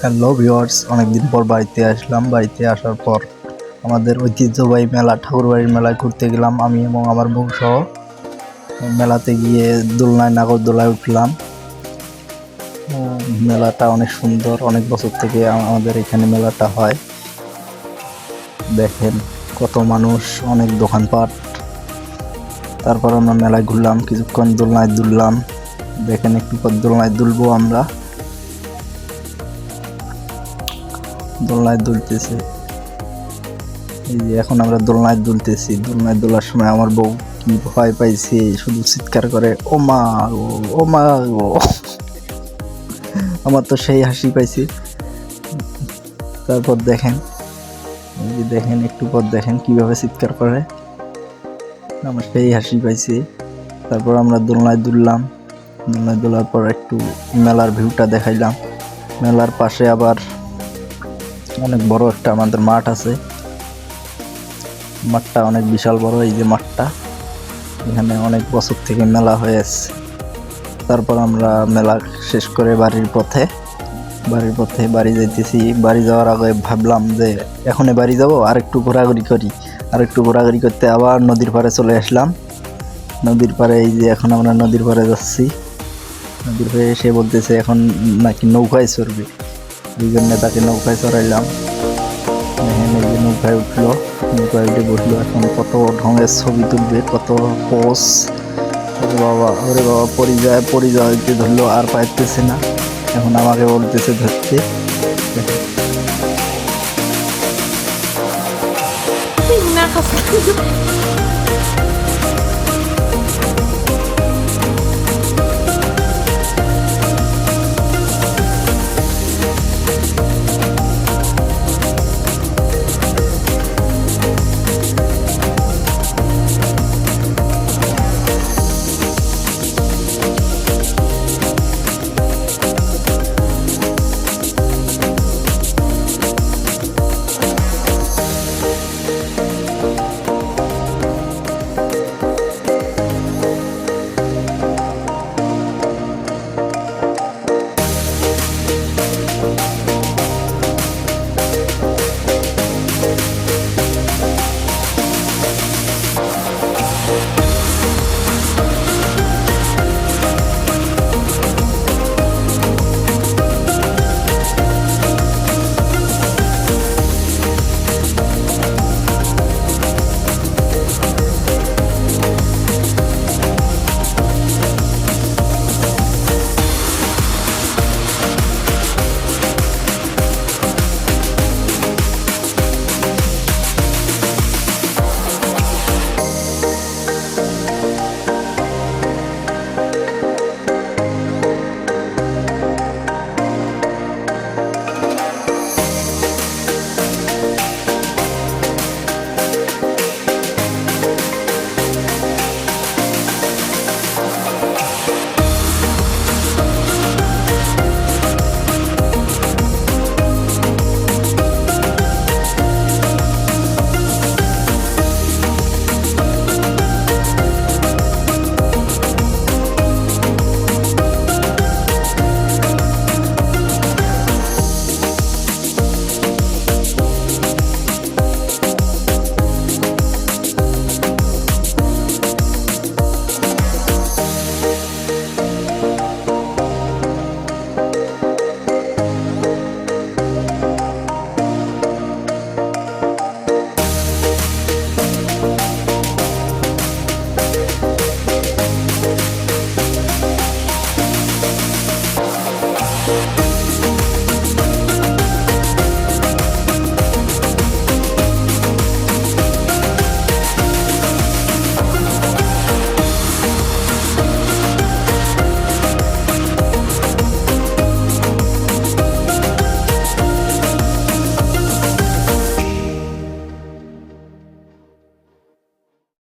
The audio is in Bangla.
হ্যালো ভিওয়ার্স অনেকদিন পর বাড়িতে আসলাম। বাড়িতে আসার পর আমাদের ঐতিহ্যবাহী মেলা, ঠাকুরবাড়ির মেলায় ঘুরতে গেলাম আমি এবং আমার বউ সহ মেলাতে গিয়ে দোলনায় নাগরদোলায় উঠলাম। মেলাটা অনেক সুন্দর, অনেক বছর থেকে আমাদের এখানে মেলাটা হয়। দেখেন কত মানুষ, অনেক দোকানপাট। তারপর আমরা মেলায় ঘুরলাম, কিছুক্ষণ দোলনায় দুললাম। দেখেন একটু পর দোলনায় দুলবো আমরা। দোলনায় দুলতেছে। এই যে এখন আমরা দোলনায় দুলতেছি। দোলনায় দোলার সময় আমার বউ কি ভয় পাইছে শুধু চিৎকার করে ও মা গো, ও মা গো। আমার তো সেই হাসি পাইছি। তারপর দেখেন এই যে দেখেন একটু পর দেখেন কীভাবে চিৎকার করে। আমার সেই হাসি পাইছি। তারপর আমরা দোলনায় দুললাম। দোলনায় দোলার পর একটু মেলার ভিউটা দেখাইলাম। মেলার পাশে আবার অনেক বড় একটা আমাদের মাঠ আছে। মাঠটা অনেক বিশাল বড়, এই যে মাঠটা। এখানে অনেক বছর থেকে মেলা হয়ে আসছে তারপর আমরা মেলা শেষ করে বাড়ির পথে বাড়ির পথে বাড়ি যাইতেছি। বাড়ি যাওয়ার আগে ভাবলাম যে এখনই বাড়ি যাব আর একটু ঘোরাঘুরি করি। আর একটু ঘোরাঘুরি করতে আবার নদীর পাড়ে চলে আসলাম। নদীর পাড়ে এই যে এখন আমরা নদীর পাড়ে যাচ্ছি। নদীর পাড়ে এসে বলতেছে, এখন নাকি নৌকায় চড়বে। এই জন্য তাকে নৌকায় চড়াইলাম দেখেন এই যে নৌকায় উঠল নৌকায় উঠে বসল এখন কত ঢঙের ছবি তুলবে কত পোস ওরে বাবা ওরে বাবা পরিযায় পরিযায়কে ধরলো আর পাইতেছে না এখন আমাকে বলতেছে ধরতে Nakaka-